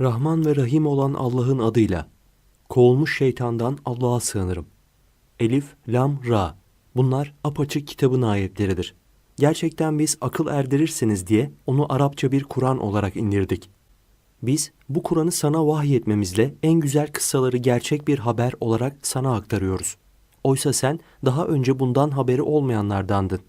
Rahman ve Rahim olan Allah'ın adıyla. Kovulmuş şeytandan Allah'a sığınırım. Elif, Lam, Ra. Bunlar apaçık kitabın ayetleridir. Gerçekten biz akıl erdirirsiniz diye onu Arapça bir Kur'an olarak indirdik. Biz bu Kur'an'ı sana vahyetmemizle en güzel kıssaları gerçek bir haber olarak sana aktarıyoruz. Oysa sen daha önce bundan haberi olmayanlardandın.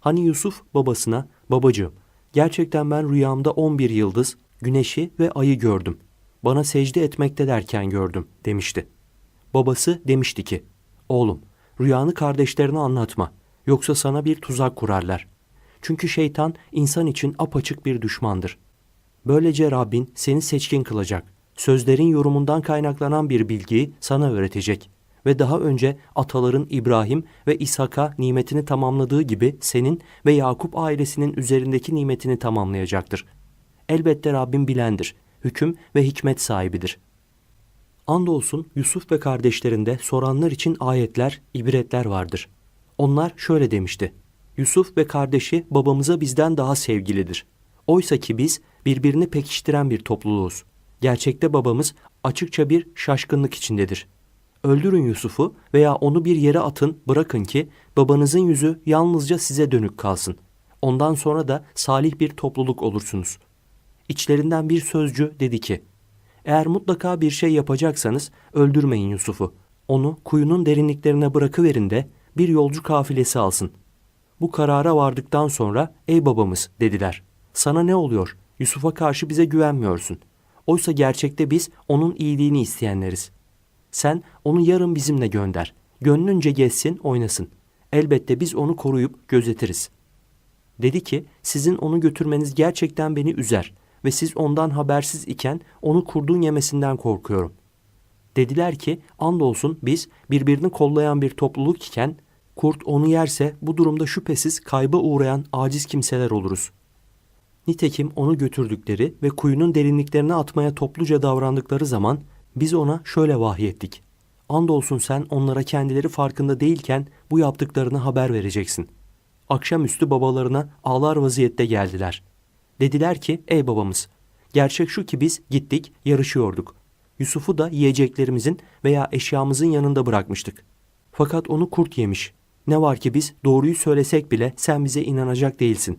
Hani Yusuf babasına, babacığım, gerçekten ben rüyamda 11 yıldız, güneşi ve ayı gördüm. Bana secde etmektelerken gördüm demişti. Babası demişti ki, oğlum rüyanı kardeşlerine anlatma, yoksa sana bir tuzak kurarlar. Çünkü şeytan insan için apaçık bir düşmandır. Böylece Rabbin seni seçkin kılacak. Sözlerin yorumundan kaynaklanan bir bilgiyi sana öğretecek. Ve daha önce ataların İbrahim ve İshak'a nimetini tamamladığı gibi senin ve Yakup ailesinin üzerindeki nimetini tamamlayacaktır. Elbette Rabbin bilendir, hüküm ve hikmet sahibidir. Andolsun Yusuf ve kardeşlerinde soranlar için ayetler, ibretler vardır. Onlar şöyle demişti. Yusuf ve kardeşi babamıza bizden daha sevgilidir. Oysa ki biz birbirini pekiştiren bir topluluğuz. Gerçekte babamız açıkça bir şaşkınlık içindedir. Öldürün Yusuf'u veya onu bir yere atın, bırakın ki babanızın yüzü yalnızca size dönük kalsın. Ondan sonra da salih bir topluluk olursunuz. İçlerinden bir sözcü dedi ki, eğer mutlaka bir şey yapacaksanız öldürmeyin Yusuf'u. Onu kuyunun derinliklerine bırakıverin de bir yolcu kafilesi alsın. Bu karara vardıktan sonra ey babamız dediler. Sana ne oluyor? Yusuf'a karşı bize güvenmiyorsun. Oysa gerçekte biz onun iyiliğini isteyenleriz. Sen onu yarın bizimle gönder. Gönlünce gezsin, oynasın. Elbette biz onu koruyup gözetiriz. Dedi ki, sizin onu götürmeniz gerçekten beni üzer ve siz ondan habersiz iken onu kurdun yemesinden korkuyorum. Dediler ki, andolsun biz birbirini kollayan bir topluluk iken, kurt onu yerse bu durumda şüphesiz kayba uğrayan aciz kimseler oluruz. Nitekim onu götürdükleri ve kuyunun derinliklerine atmaya topluca davrandıkları zaman biz ona şöyle vahyettik. Andolsun sen onlara kendileri farkında değilken bu yaptıklarını haber vereceksin. Akşamüstü babalarına ağlar vaziyette geldiler. Dediler ki ey babamız gerçek şu ki biz gittik yarışıyorduk. Yusuf'u da yiyeceklerimizin veya eşyamızın yanında bırakmıştık. Fakat onu kurt yemiş. Ne var ki biz doğruyu söylesek bile sen bize inanacak değilsin.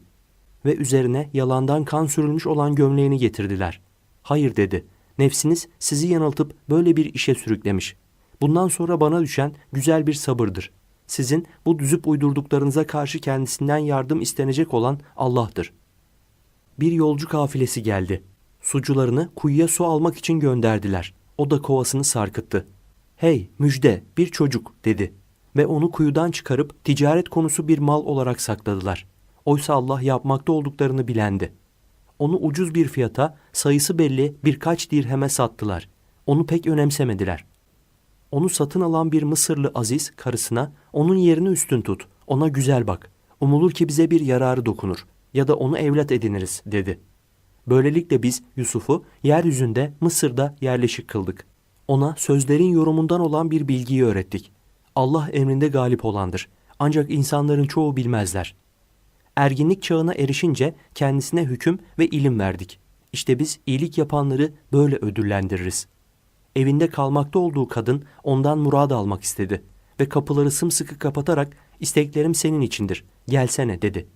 Ve üzerine yalandan kan sürülmüş olan gömleğini getirdiler. Hayır dedi. Nefsiniz sizi yanıltıp böyle bir işe sürüklemiş. Bundan sonra bana düşen güzel bir sabırdır. Sizin bu düzüp uydurduklarınıza karşı kendisinden yardım istenecek olan Allah'tır. Bir yolcu kafilesi geldi. Sucularını kuyuya su almak için gönderdiler. O da kovasını sarkıttı. Hey müjde bir çocuk dedi ve onu kuyudan çıkarıp ticaret konusu bir mal olarak sakladılar. Oysa Allah yapmakta olduklarını bilendi. Onu ucuz bir fiyata, sayısı belli birkaç dirheme sattılar. Onu pek önemsemediler. Onu satın alan bir Mısırlı Aziz karısına onun yerini üstün tut, ona güzel bak. Umulur ki bize bir yararı dokunur ya da onu evlat ediniriz dedi. Böylelikle biz Yusuf'u yeryüzünde Mısır'da yerleşik kıldık. Ona sözlerin yorumundan olan bir bilgiyi öğrettik. Allah emrinde galip olandır. Ancak insanların çoğu bilmezler. Erginlik çağına erişince kendisine hüküm ve ilim verdik. İşte biz iyilik yapanları böyle ödüllendiririz. Evinde kalmakta olduğu kadın ondan murad almak istedi ve kapıları sımsıkı kapatarak isteklerim senin içindir. Gelsene dedi.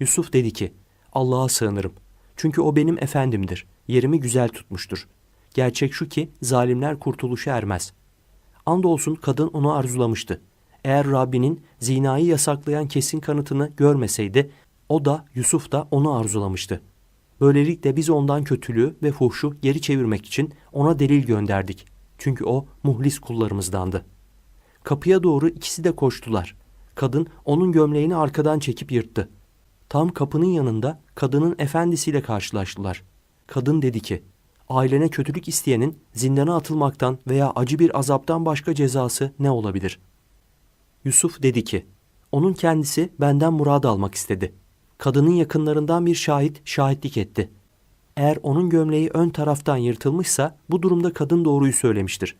Yusuf dedi ki Allah'a sığınırım. Çünkü o benim efendimdir. Yerimi güzel tutmuştur. Gerçek şu ki zalimler kurtuluşa ermez. Andolsun kadın onu arzulamıştı. Eğer Rabbinin zinayı yasaklayan kesin kanıtını görmeseydi, o da Yusuf da onu arzulamıştı. Böylelikle biz ondan kötülüğü ve fuhşu geri çevirmek için ona delil gönderdik. Çünkü o muhlis kullarımızdandı. Kapıya doğru ikisi de koştular. Kadın onun gömleğini arkadan çekip yırttı. Tam kapının yanında kadının efendisiyle karşılaştılar. Kadın dedi ki, ailene kötülük isteyenin zindana atılmaktan veya acı bir azaptan başka cezası ne olabilir? Yusuf dedi ki, onun kendisi benden murad almak istedi. Kadının yakınlarından bir şahit şahitlik etti. Eğer onun gömleği ön taraftan yırtılmışsa bu durumda kadın doğruyu söylemiştir.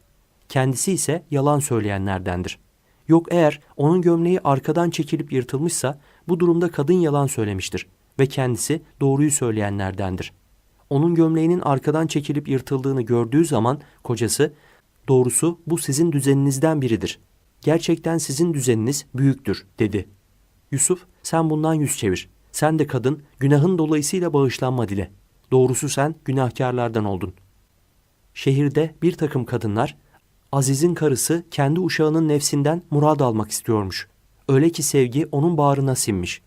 Kendisi ise yalan söyleyenlerdendir. Yok eğer onun gömleği arkadan çekilip yırtılmışsa bu durumda kadın yalan söylemiştir ve kendisi doğruyu söyleyenlerdendir. onun gömleğinin arkadan çekilip yırtıldığını gördüğü zaman kocası, doğrusu bu sizin düzeninizden biridir. Gerçekten sizin düzeniniz büyüktür dedi. Yusuf sen bundan yüz çevir. Sen de kadın günahın dolayısıyla bağışlanma dile. Doğrusu sen günahkarlardan oldun. Şehirde bir takım kadınlar Aziz'in karısı kendi uşağının nefsinden murad almak istiyormuş. Öyle ki sevgi onun bağrına sinmiş.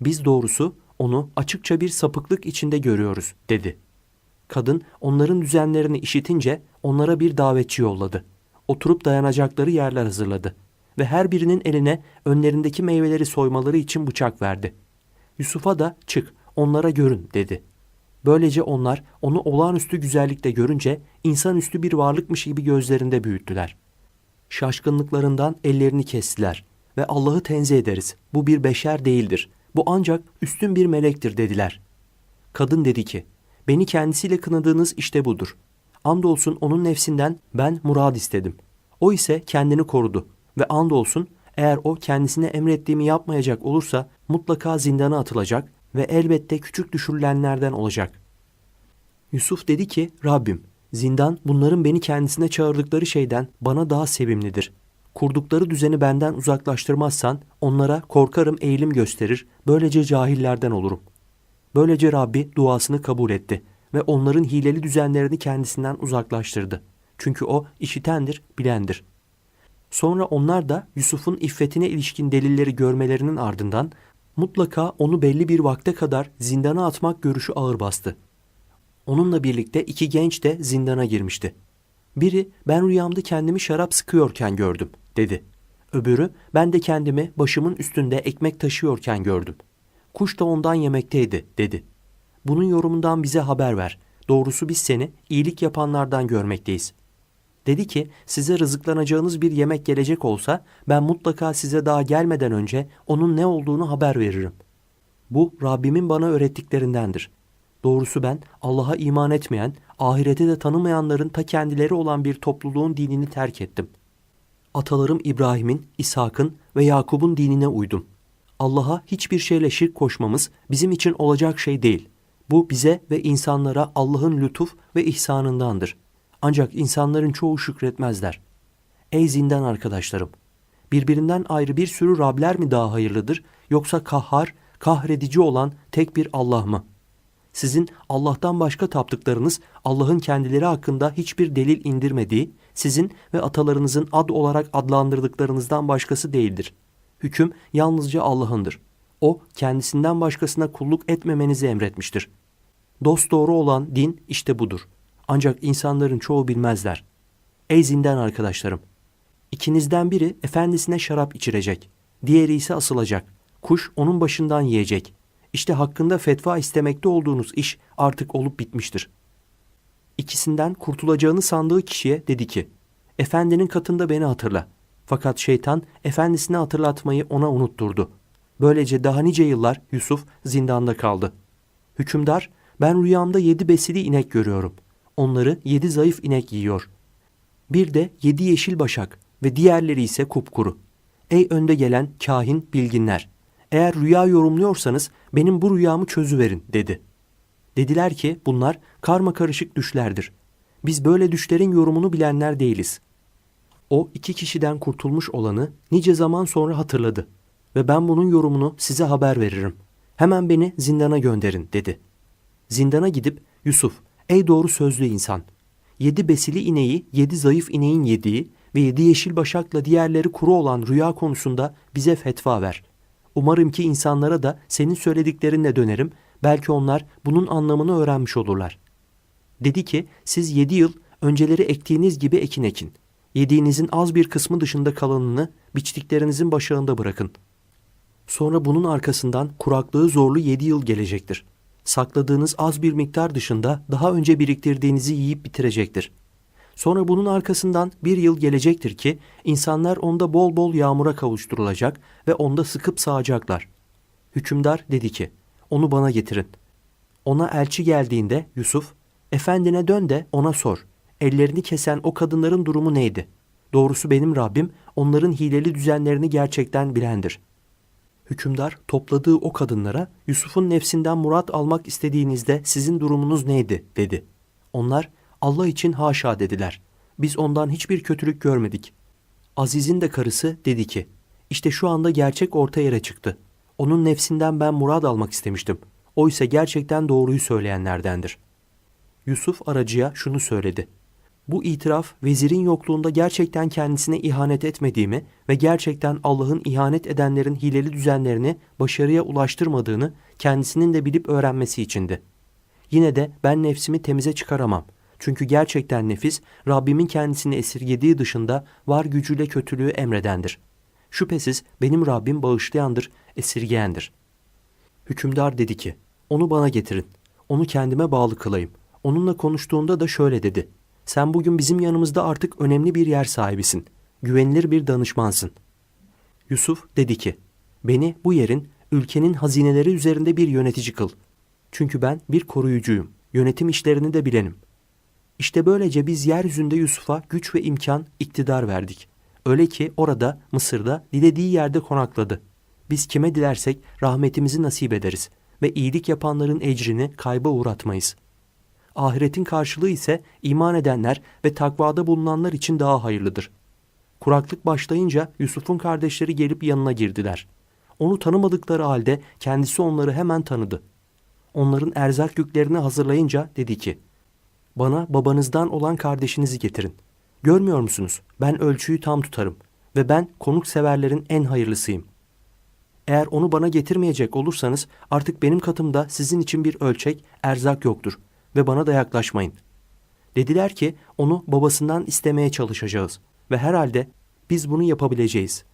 Biz doğrusu onu açıkça bir sapıklık içinde görüyoruz dedi. Kadın onların düzenlerini işitince onlara bir davetçi yolladı. Oturup dayanacakları yerler hazırladı ve her birinin eline önlerindeki meyveleri soymaları için bıçak verdi. Yusuf'a da çık onlara görün dedi. Böylece onlar onu olağanüstü güzellikte görünce insanüstü bir varlıkmış gibi gözlerinde büyüttüler. Şaşkınlıklarından ellerini kestiler ve Allah'ı tenzih ederiz. Bu bir beşer değildir. Bu ancak üstün bir melektir dediler. Kadın dedi ki, beni kendisiyle kınadığınız işte budur. Andolsun onun nefsinden ben murad istedim. O ise kendini korudu ve andolsun eğer o kendisine emrettiğimi yapmayacak olursa mutlaka zindana atılacak ve elbette küçük düşürülenlerden olacak. Yusuf dedi ki Rabbim zindan bunların beni kendisine çağırdıkları şeyden bana daha sevimlidir. Kurdukları düzeni benden uzaklaştırmazsan onlara korkarım eğilim gösterir böylece cahillerden olurum. Böylece Rabbi duasını kabul etti ve onların hileli düzenlerini kendisinden uzaklaştırdı. Çünkü o işitendir, bilendir. Sonra onlar da Yusuf'un iffetine ilişkin delilleri görmelerinin ardından mutlaka onu belli bir vakte kadar zindana atmak görüşü ağır bastı. Onunla birlikte iki genç de zindana girmişti. Biri ben rüyamda kendimi şarap sıkıyorken gördüm dedi. Öbürü ben de kendimi başımın üstünde ekmek taşıyorken gördüm. Kuş da ondan yemekteydi dedi. Bunun yorumundan bize haber ver. Doğrusu biz seni iyilik yapanlardan görmekteyiz. Dedi ki size rızıklanacağınız bir yemek gelecek olsa ben mutlaka size daha gelmeden önce onun ne olduğunu haber veririm. Bu Rabbimin bana öğrettiklerindendir. Doğrusu ben Allah'a iman etmeyen, ahireti de tanımayanların ta kendileri olan bir topluluğun dinini terk ettim. Atalarım İbrahim'in, İshak'ın ve Yakub'un dinine uydum. Allah'a hiçbir şeyle şirk koşmamız bizim için olacak şey değil. Bu bize ve insanlara Allah'ın lütuf ve ihsanındandır. Ancak insanların çoğu şükretmezler. Ey zindan arkadaşlarım! Birbirinden ayrı bir sürü Rabler mi daha hayırlıdır yoksa kahhar, kahredici olan tek bir Allah mı?'' Sizin Allah'tan başka taptıklarınız Allah'ın kendileri hakkında hiçbir delil indirmediği, sizin ve atalarınızın ad olarak adlandırdıklarınızdan başkası değildir. Hüküm yalnızca Allah'ındır. O kendisinden başkasına kulluk etmemenizi emretmiştir. Dost doğru olan din işte budur. Ancak insanların çoğu bilmezler. Ey zindan arkadaşlarım! İkinizden biri efendisine şarap içirecek. Diğeri ise asılacak. Kuş onun başından yiyecek. İşte hakkında fetva istemekte olduğunuz iş artık olup bitmiştir. İkisinden kurtulacağını sandığı kişiye dedi ki, Efendinin katında beni hatırla. Fakat şeytan efendisine hatırlatmayı ona unutturdu. Böylece daha nice yıllar Yusuf zindanda kaldı. Hükümdar, ben rüyamda yedi besili inek görüyorum. Onları yedi zayıf inek yiyor. Bir de yedi yeşil başak ve diğerleri ise kupkuru. Ey önde gelen kahin bilginler! Eğer rüya yorumluyorsanız benim bu rüyamı çözüverin dedi. Dediler ki bunlar karma karışık düşlerdir. Biz böyle düşlerin yorumunu bilenler değiliz. O iki kişiden kurtulmuş olanı nice zaman sonra hatırladı ve ben bunun yorumunu size haber veririm. Hemen beni zindana gönderin dedi. Zindana gidip Yusuf ey doğru sözlü insan yedi besili ineği yedi zayıf ineğin yediği ve yedi yeşil başakla diğerleri kuru olan rüya konusunda bize fetva ver.'' Umarım ki insanlara da senin söylediklerinle dönerim. Belki onlar bunun anlamını öğrenmiş olurlar. Dedi ki siz yedi yıl önceleri ektiğiniz gibi ekin ekin. Yediğinizin az bir kısmı dışında kalanını biçtiklerinizin başağında bırakın. Sonra bunun arkasından kuraklığı zorlu yedi yıl gelecektir. Sakladığınız az bir miktar dışında daha önce biriktirdiğinizi yiyip bitirecektir.'' Sonra bunun arkasından bir yıl gelecektir ki insanlar onda bol bol yağmura kavuşturulacak ve onda sıkıp sağacaklar. Hükümdar dedi ki, onu bana getirin. Ona elçi geldiğinde Yusuf, efendine dön de ona sor. Ellerini kesen o kadınların durumu neydi? Doğrusu benim Rabbim onların hileli düzenlerini gerçekten bilendir. Hükümdar topladığı o kadınlara Yusuf'un nefsinden murat almak istediğinizde sizin durumunuz neydi dedi. Onlar Allah için haşa dediler. Biz ondan hiçbir kötülük görmedik. Aziz'in de karısı dedi ki işte şu anda gerçek orta yere çıktı. Onun nefsinden ben murad almak istemiştim. O ise gerçekten doğruyu söyleyenlerdendir. Yusuf aracıya şunu söyledi. Bu itiraf vezirin yokluğunda gerçekten kendisine ihanet etmediğimi ve gerçekten Allah'ın ihanet edenlerin hileli düzenlerini başarıya ulaştırmadığını kendisinin de bilip öğrenmesi içindi. Yine de ben nefsimi temize çıkaramam. Çünkü gerçekten nefis Rabbimin kendisini esirgediği dışında var gücüyle kötülüğü emredendir. Şüphesiz benim Rabbim bağışlayandır, esirgeyendir. Hükümdar dedi ki, onu bana getirin. Onu kendime bağlı kılayım. Onunla konuştuğunda da şöyle dedi. Sen bugün bizim yanımızda artık önemli bir yer sahibisin. Güvenilir bir danışmansın. Yusuf dedi ki, beni bu yerin, ülkenin hazineleri üzerinde bir yönetici kıl. Çünkü ben bir koruyucuyum. Yönetim işlerini de bilenim. İşte böylece biz yeryüzünde Yusuf'a güç ve imkan, iktidar verdik. Öyle ki orada, Mısır'da, dilediği yerde konakladı. Biz kime dilersek rahmetimizi nasip ederiz ve iyilik yapanların ecrini kayba uğratmayız. Ahiretin karşılığı ise iman edenler ve takvada bulunanlar için daha hayırlıdır. Kuraklık başlayınca Yusuf'un kardeşleri gelip yanına girdiler. Onu tanımadıkları halde kendisi onları hemen tanıdı. Onların erzak yüklerini hazırlayınca dedi ki, bana babanızdan olan kardeşinizi getirin. Görmüyor musunuz? Ben ölçüyü tam tutarım ve ben konuk severlerin en hayırlısıyım. Eğer onu bana getirmeyecek olursanız artık benim katımda sizin için bir ölçek, erzak yoktur ve bana da yaklaşmayın. Dediler ki onu babasından istemeye çalışacağız ve herhalde biz bunu yapabileceğiz.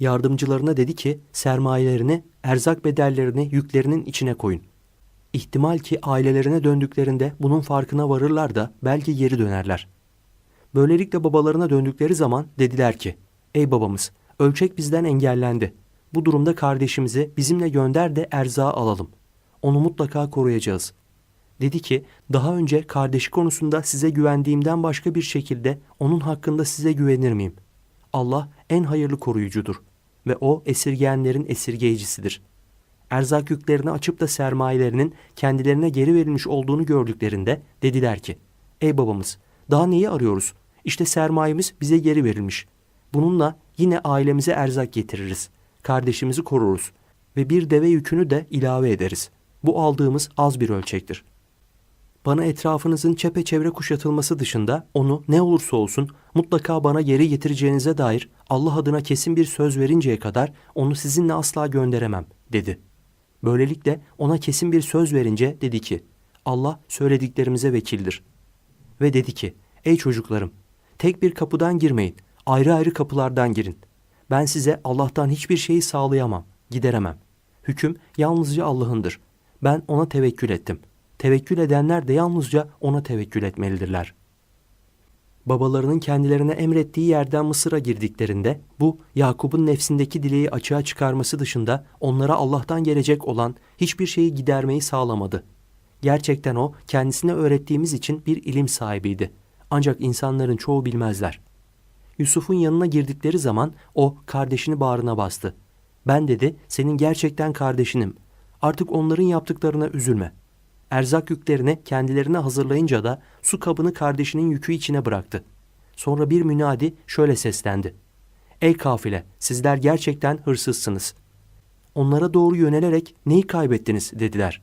Yardımcılarına dedi ki sermayelerini, erzak bedellerini yüklerinin içine koyun. İhtimal ki ailelerine döndüklerinde bunun farkına varırlar da belki geri dönerler. Böylelikle babalarına döndükleri zaman dediler ki, Ey babamız, ölçek bizden engellendi. Bu durumda kardeşimizi bizimle gönder de erzağı alalım. Onu mutlaka koruyacağız. Dedi ki, daha önce kardeşi konusunda size güvendiğimden başka bir şekilde onun hakkında size güvenir miyim? Allah en hayırlı koruyucudur ve o esirgeyenlerin esirgeyicisidir.'' Erzak yüklerini açıp da sermayelerinin kendilerine geri verilmiş olduğunu gördüklerinde dediler ki, Ey babamız daha neyi arıyoruz? İşte sermayemiz bize geri verilmiş. Bununla yine ailemize erzak getiririz. Kardeşimizi koruruz ve bir deve yükünü de ilave ederiz. Bu aldığımız az bir ölçektir. Bana etrafınızın çepeçevre kuşatılması dışında onu ne olursa olsun mutlaka bana geri getireceğinize dair Allah adına kesin bir söz verinceye kadar onu sizinle asla gönderemem dedi.'' Böylelikle ona kesin bir söz verince dedi ki, Allah söylediklerimize vekildir. Ve dedi ki, ey çocuklarım, tek bir kapıdan girmeyin, ayrı ayrı kapılardan girin. Ben size Allah'tan hiçbir şeyi sağlayamam, gideremem. Hüküm yalnızca Allah'ındır. Ben ona tevekkül ettim. Tevekkül edenler de yalnızca ona tevekkül etmelidirler.'' Babalarının kendilerine emrettiği yerden Mısır'a girdiklerinde bu Yakup'un nefsindeki dileği açığa çıkarması dışında onlara Allah'tan gelecek olan hiçbir şeyi gidermeyi sağlamadı. Gerçekten o kendisine öğrettiğimiz için bir ilim sahibiydi. Ancak insanların çoğu bilmezler. Yusuf'un yanına girdikleri zaman o kardeşini bağrına bastı. Ben dedi senin gerçekten kardeşinim. Artık onların yaptıklarına üzülme.'' Erzak yüklerini kendilerine hazırlayınca da su kabını kardeşinin yükü içine bıraktı. Sonra bir münadi şöyle seslendi. Ey kafile sizler gerçekten hırsızsınız. Onlara doğru yönelerek neyi kaybettiniz dediler.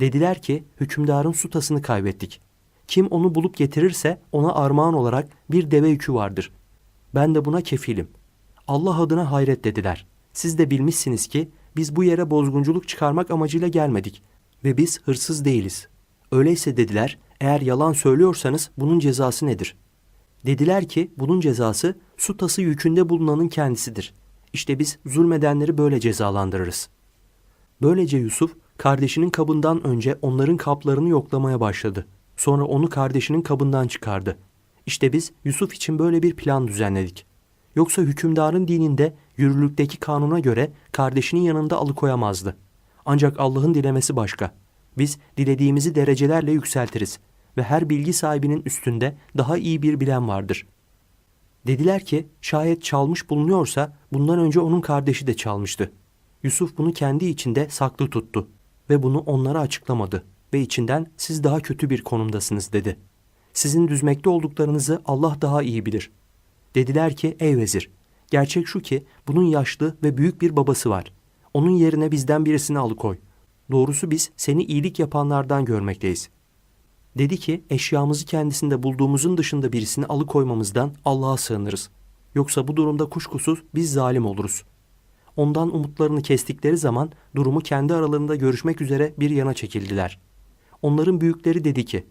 Dediler ki hükümdarın su tasını kaybettik. Kim onu bulup getirirse ona armağan olarak bir deve yükü vardır. Ben de buna kefilim. Allah adına hayret dediler. Siz de bilmişsiniz ki biz bu yere bozgunculuk çıkarmak amacıyla gelmedik ve biz hırsız değiliz. Öyleyse dediler, eğer yalan söylüyorsanız bunun cezası nedir? Dediler ki bunun cezası su tası yükünde bulunanın kendisidir. İşte biz zulmedenleri böyle cezalandırırız. Böylece Yusuf kardeşinin kabından önce onların kaplarını yoklamaya başladı. Sonra onu kardeşinin kabından çıkardı. İşte biz Yusuf için böyle bir plan düzenledik. Yoksa hükümdarın dininde yürürlükteki kanuna göre kardeşinin yanında alıkoyamazdı.'' Ancak Allah'ın dilemesi başka. Biz dilediğimizi derecelerle yükseltiriz ve her bilgi sahibinin üstünde daha iyi bir bilen vardır. Dediler ki şayet çalmış bulunuyorsa bundan önce onun kardeşi de çalmıştı. Yusuf bunu kendi içinde saklı tuttu ve bunu onlara açıklamadı ve içinden siz daha kötü bir konumdasınız dedi. Sizin düzmekte olduklarınızı Allah daha iyi bilir. Dediler ki ey vezir, gerçek şu ki bunun yaşlı ve büyük bir babası var. Onun yerine bizden birisini alıkoy. Doğrusu biz seni iyilik yapanlardan görmekteyiz. Dedi ki eşyamızı kendisinde bulduğumuzun dışında birisini alıkoymamızdan Allah'a sığınırız. Yoksa bu durumda kuşkusuz biz zalim oluruz. Ondan umutlarını kestikleri zaman durumu kendi aralarında görüşmek üzere bir yana çekildiler. Onların büyükleri dedi ki,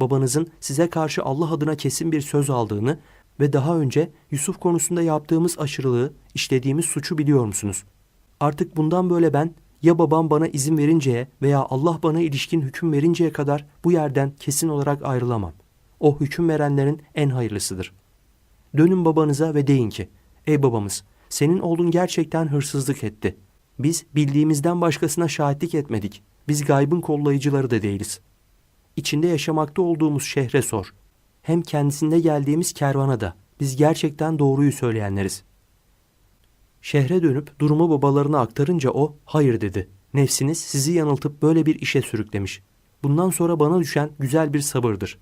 babanızın size karşı Allah adına kesin bir söz aldığını ve daha önce Yusuf konusunda yaptığımız aşırılığı, işlediğimiz suçu biliyor musunuz? Artık bundan böyle ben ya babam bana izin verinceye veya Allah bana ilişkin hüküm verinceye kadar bu yerden kesin olarak ayrılamam. O hüküm verenlerin en hayırlısıdır. Dönün babanıza ve deyin ki, ey babamız, senin oğlun gerçekten hırsızlık etti. Biz bildiğimizden başkasına şahitlik etmedik. Biz gaybın kollayıcıları da değiliz. İçinde yaşamakta olduğumuz şehre sor. Hem kendisinde geldiğimiz kervana da. Biz gerçekten doğruyu söyleyenleriz. Şehre dönüp durumu babalarına aktarınca o hayır dedi. Nefsiniz sizi yanıltıp böyle bir işe sürüklemiş. Bundan sonra bana düşen güzel bir sabırdır.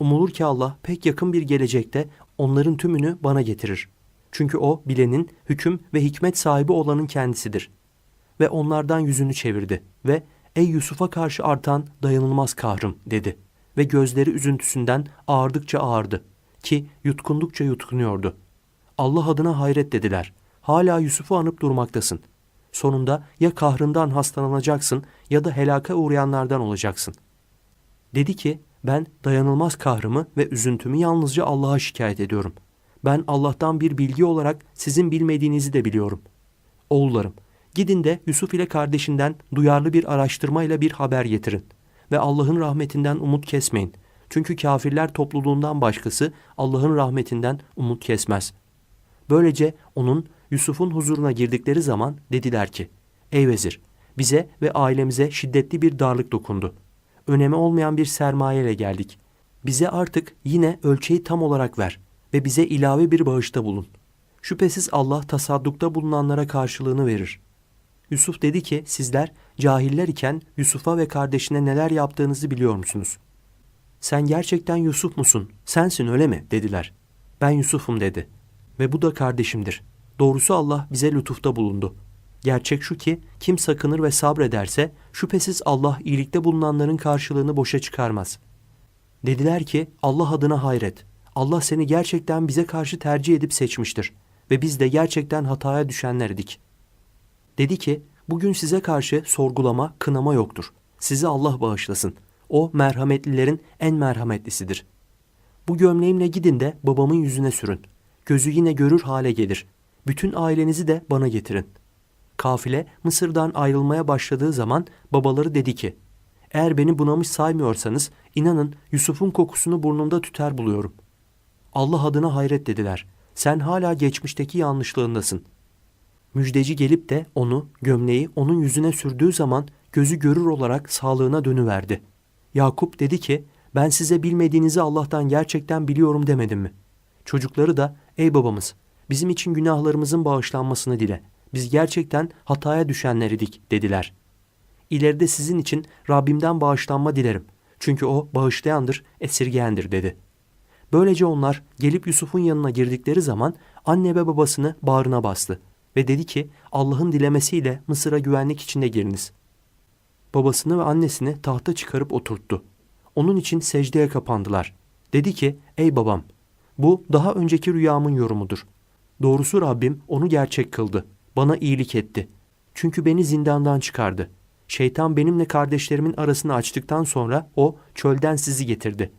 Umulur ki Allah pek yakın bir gelecekte onların tümünü bana getirir. Çünkü o bilenin, hüküm ve hikmet sahibi olanın kendisidir. Ve onlardan yüzünü çevirdi ve ey Yusuf'a karşı artan dayanılmaz kahrım dedi. Ve gözleri üzüntüsünden ağırdıkça ağırdı ki yutkundukça yutkunuyordu. Allah adına hayret dediler. Hala Yusuf'u anıp durmaktasın. Sonunda ya kahrından hastalanacaksın ya da helaka uğrayanlardan olacaksın. Dedi ki ben dayanılmaz kahrımı ve üzüntümü yalnızca Allah'a şikayet ediyorum. Ben Allah'tan bir bilgi olarak sizin bilmediğinizi de biliyorum. Oğullarım, gidin de Yusuf ile kardeşinden duyarlı bir araştırmayla bir haber getirin. Ve Allah'ın rahmetinden umut kesmeyin. Çünkü kafirler topluluğundan başkası Allah'ın rahmetinden umut kesmez. Böylece onun Yusuf'un huzuruna girdikleri zaman dediler ki, Ey vezir, bize ve ailemize şiddetli bir darlık dokundu. Önemi olmayan bir sermayeyle geldik. Bize artık yine ölçeği tam olarak ver ve bize ilave bir bağışta bulun. Şüphesiz Allah tasaddukta bulunanlara karşılığını verir. Yusuf dedi ki sizler cahiller iken Yusuf'a ve kardeşine neler yaptığınızı biliyor musunuz? Sen gerçekten Yusuf musun? Sensin öyle mi? dediler. Ben Yusuf'um dedi. Ve bu da kardeşimdir. Doğrusu Allah bize lütufta bulundu. Gerçek şu ki kim sakınır ve sabrederse şüphesiz Allah iyilikte bulunanların karşılığını boşa çıkarmaz. Dediler ki Allah adına hayret. Allah seni gerçekten bize karşı tercih edip seçmiştir ve biz de gerçekten hataya düşenlerdik. Dedi ki bugün size karşı sorgulama, kınama yoktur. Sizi Allah bağışlasın. O merhametlilerin en merhametlisidir. Bu gömleğimle gidin de babamın yüzüne sürün. Gözü yine görür hale gelir. Bütün ailenizi de bana getirin. Kafile Mısır'dan ayrılmaya başladığı zaman babaları dedi ki, eğer beni bunamış saymıyorsanız inanın Yusuf'un kokusunu burnumda tüter buluyorum. Allah adına hayret dediler. Sen hala geçmişteki yanlışlığındasın. Müjdeci gelip de onu, gömleği onun yüzüne sürdüğü zaman gözü görür olarak sağlığına dönüverdi. Yakup dedi ki, ben size bilmediğinizi Allah'tan gerçekten biliyorum demedim mi? Çocukları da, ey babamız, bizim için günahlarımızın bağışlanmasını dile. Biz gerçekten hataya düşenleridik dediler. İleride sizin için Rabbimden bağışlanma dilerim. Çünkü o bağışlayandır, esirgeyendir dedi. Böylece onlar gelip Yusuf'un yanına girdikleri zaman anne ve babasını bağrına bastı ve dedi ki Allah'ın dilemesiyle Mısır'a güvenlik içinde giriniz. Babasını ve annesini tahta çıkarıp oturttu. Onun için secdeye kapandılar. Dedi ki ey babam bu daha önceki rüyamın yorumudur. Doğrusu Rabbim onu gerçek kıldı. Bana iyilik etti. Çünkü beni zindandan çıkardı. Şeytan benimle kardeşlerimin arasını açtıktan sonra o çölden sizi getirdi.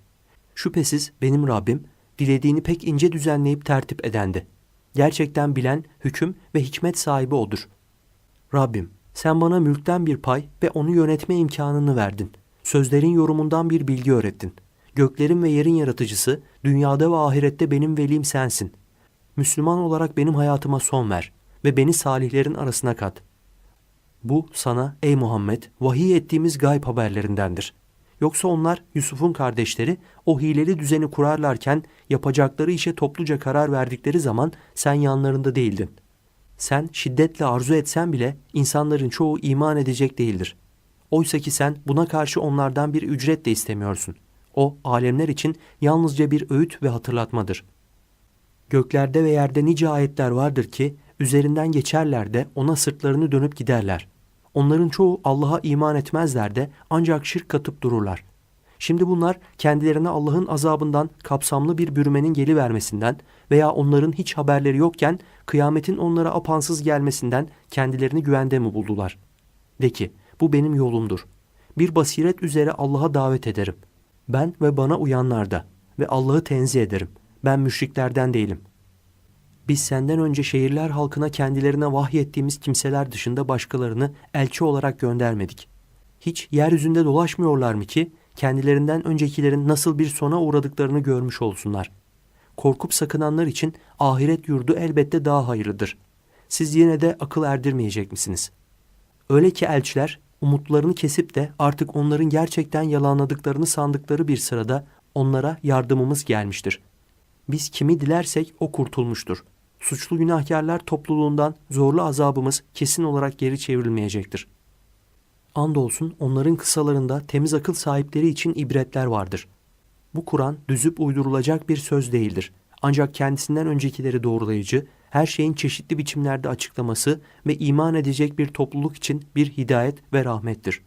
Şüphesiz benim Rabbim dilediğini pek ince düzenleyip tertip edendi. Gerçekten bilen, hüküm ve hikmet sahibi odur. Rabbim sen bana mülkten bir pay ve onu yönetme imkanını verdin. Sözlerin yorumundan bir bilgi öğrettin. Göklerin ve yerin yaratıcısı, dünyada ve ahirette benim velim sensin. Müslüman olarak benim hayatıma son ver ve beni salihlerin arasına kat. Bu sana ey Muhammed vahiy ettiğimiz gayb haberlerindendir. Yoksa onlar Yusuf'un kardeşleri o hileli düzeni kurarlarken yapacakları işe topluca karar verdikleri zaman sen yanlarında değildin. Sen şiddetle arzu etsen bile insanların çoğu iman edecek değildir. Oysa ki sen buna karşı onlardan bir ücret de istemiyorsun. O alemler için yalnızca bir öğüt ve hatırlatmadır. Göklerde ve yerde nice ayetler vardır ki üzerinden geçerler de ona sırtlarını dönüp giderler. Onların çoğu Allah'a iman etmezler de ancak şirk katıp dururlar. Şimdi bunlar kendilerine Allah'ın azabından kapsamlı bir bürümenin gelivermesinden veya onların hiç haberleri yokken kıyametin onlara apansız gelmesinden kendilerini güvende mi buldular? De ki, bu benim yolumdur. Bir basiret üzere Allah'a davet ederim. Ben ve bana uyanlar da ve Allah'ı tenzih ederim. Ben müşriklerden değilim. Biz senden önce şehirler halkına kendilerine vahyettiğimiz kimseler dışında başkalarını elçi olarak göndermedik. Hiç yeryüzünde dolaşmıyorlar mı ki kendilerinden öncekilerin nasıl bir sona uğradıklarını görmüş olsunlar. Korkup sakınanlar için ahiret yurdu elbette daha hayırlıdır. Siz yine de akıl erdirmeyecek misiniz? Öyle ki elçiler umutlarını kesip de artık onların gerçekten yalanladıklarını sandıkları bir sırada onlara yardımımız gelmiştir. Biz kimi dilersek o kurtulmuştur. Suçlu günahkarlar topluluğundan zorlu azabımız kesin olarak geri çevrilmeyecektir. Andolsun onların kısalarında temiz akıl sahipleri için ibretler vardır. Bu Kur'an düzüp uydurulacak bir söz değildir. Ancak kendisinden öncekileri doğrulayıcı, her şeyin çeşitli biçimlerde açıklaması ve iman edecek bir topluluk için bir hidayet ve rahmettir.